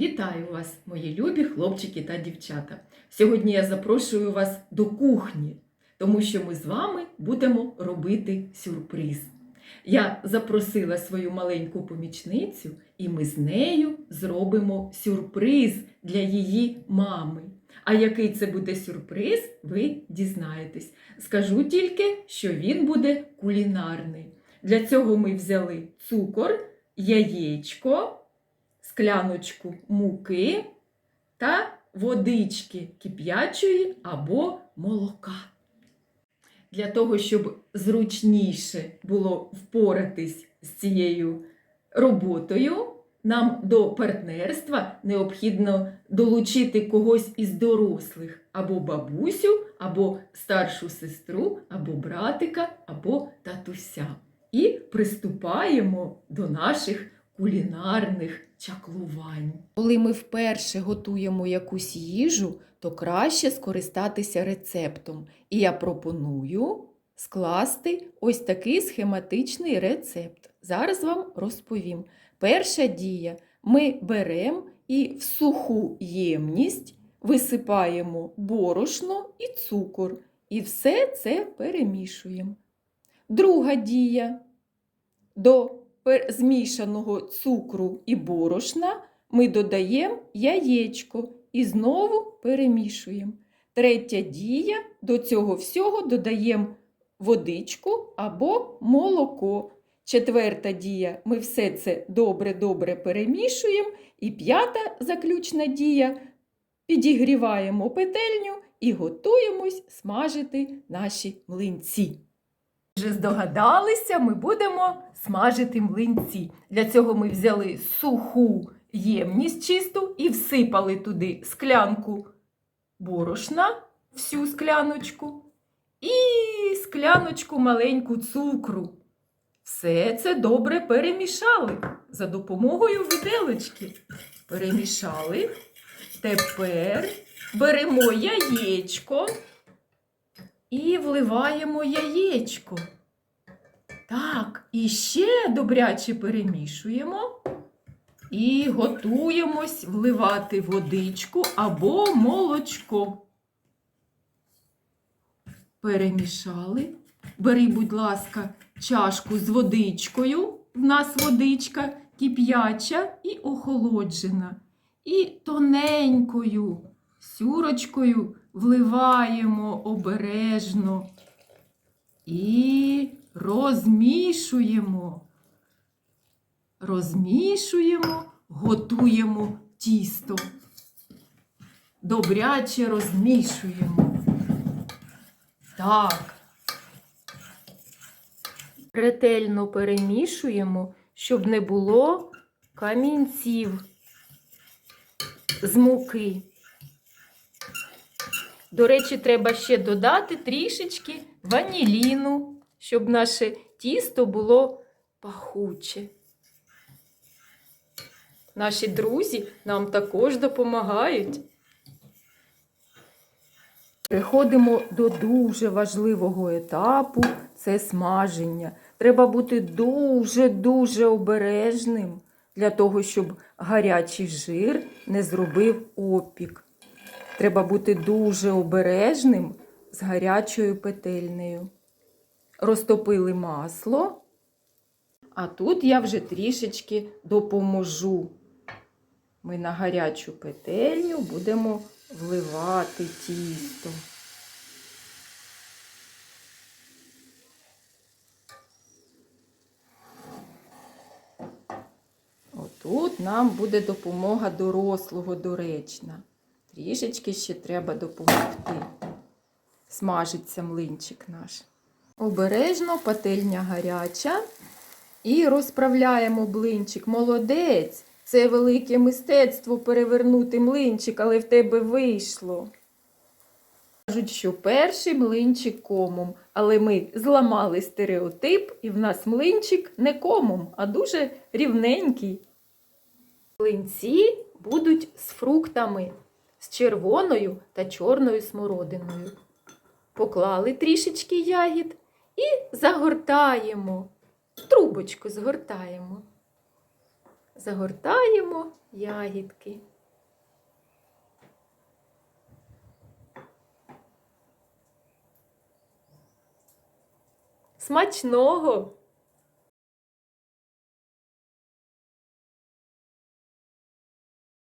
Вітаю вас, мої любі хлопчики та дівчата. Сьогодні я запрошую вас до кухні, тому що ми з вами будемо робити сюрприз. Я запросила свою маленьку помічницю, і ми з нею зробимо сюрприз для її мами. А який це буде сюрприз, ви дізнаєтесь. Скажу тільки, що він буде кулінарний. Для цього ми взяли цукор, яєчко, скляночку муки та водички кип'ячої або молока. Для того, щоб зручніше було впоратись з цією роботою, нам до партнерства необхідно долучити когось із дорослих або бабусю, або старшу сестру, або братика, або татуся. І приступаємо до наших кулінарних чаклувань. Коли ми вперше готуємо якусь їжу, то краще скористатися рецептом. І я пропоную скласти ось такий схематичний рецепт. Зараз вам розповім. Перша дія: ми беремо і в суху ємність висипаємо борошно і цукор, і все це перемішуємо. Друга дія. До змішаного цукру і борошна ми додаємо яєчко і знову перемішуємо. Третя дія до цього всього додаємо водичку або молоко. Четверта дія ми все це добре-добре перемішуємо. І п'ята заключна дія підігріваємо петельню і готуємось смажити наші млинці. Вже здогадалися, ми будемо смажити млинці. Для цього ми взяли суху ємність чисту і всипали туди склянку борошна, всю скляночку, і скляночку маленьку цукру. Все це добре перемішали за допомогою виделочки. Перемішали. Тепер беремо яєчко і вливаємо яєчко. Так, і ще добряче перемішуємо. І готуємось вливати водичку або молочко. Перемішали. Бери, будь ласка, чашку з водичкою. В нас водичка кип'яча і охолоджена. І тоненькою сюрочкою вливаємо обережно і розмішуємо. Розмішуємо, готуємо тісто. Добряче розмішуємо. Так. Ретельно перемішуємо, щоб не було камінців з муки. До речі, треба ще додати трішечки ваніліну, щоб наше тісто було пахуче. Наші друзі нам також допомагають. Переходимо до дуже важливого етапу це смаження. Треба бути дуже-дуже обережним для того, щоб гарячий жир не зробив опік. Треба бути дуже обережним з гарячою петельнею. Розтопили масло, а тут я вже трішечки допоможу. Ми на гарячу петельню будемо вливати тісто. Отут нам буде допомога дорослого доречна. Трішечки ще треба допомогти. Смажиться млинчик наш. Обережно пательня гаряча. І розправляємо блинчик. Молодець! Це велике мистецтво перевернути млинчик, але в тебе вийшло. Кажуть, що перший млинчик комом, але ми зламали стереотип, і в нас млинчик не комом, а дуже рівненький. Млинці будуть з фруктами, з червоною та чорною смородиною. Поклали трішечки ягід і загортаємо. Трубочку згортаємо. Загортаємо ягідки. Смачного!